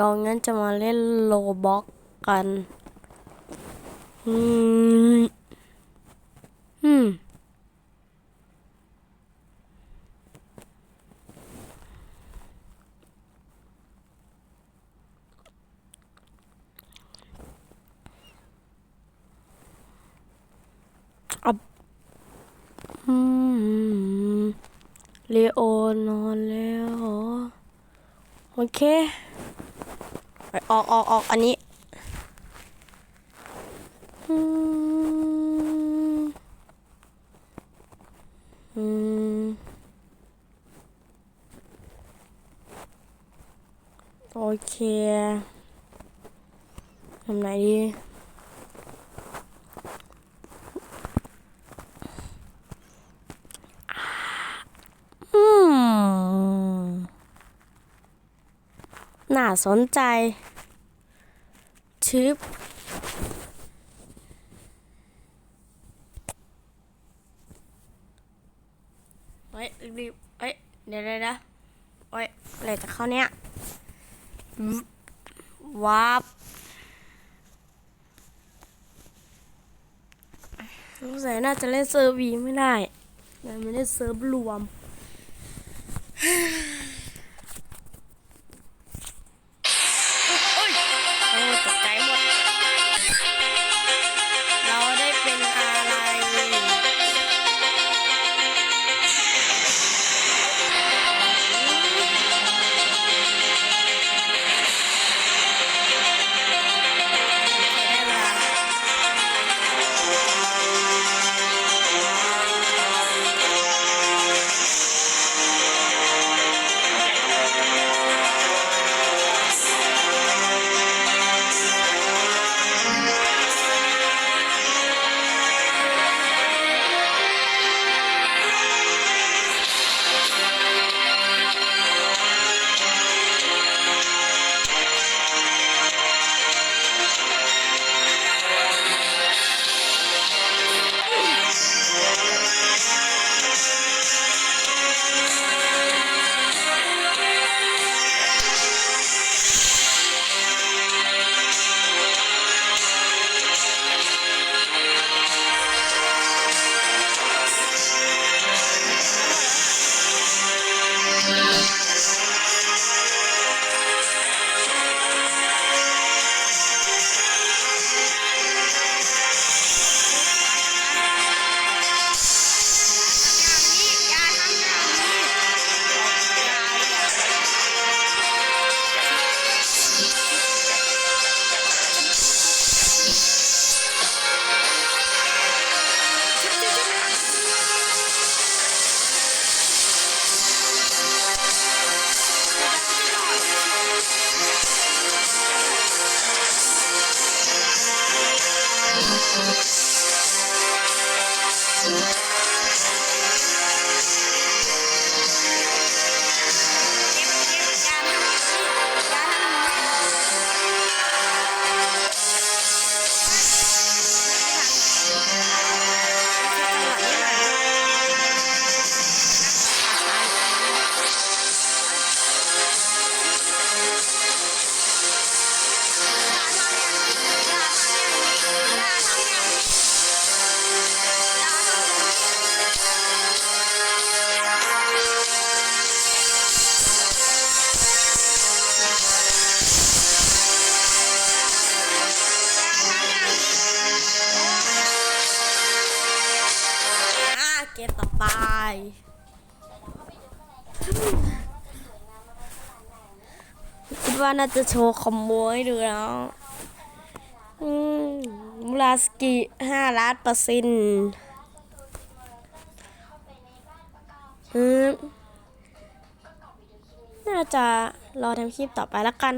เรางั้นจะมาเล่นโลบ็อกกัน อืม อืม อับ อืมเลโอนอนแล้วเหรอโอเค ออกออกออกอันนี้อืมอืมโอเคทำไหนดี อืม น่าสนใจ ชิปเฮ้ยรีบเฮ้ย เดี๋ยวเดี๋ยวเดี๋ยเฮ้ยอะไรจะเข้าเนี้ยวับสงสัยน่าจะเล่นเซิร์ฟวีไม่ได้ มันไม่ได้เซิร์ฟรวม อ่ คิดว่าน่าจะโชว์คอมโบให้ดูแล้วอืมมูราสกิห้าล้านเปอร์เซ็นต์น่าจะรอทำคลิปต่อไปแล้วกัน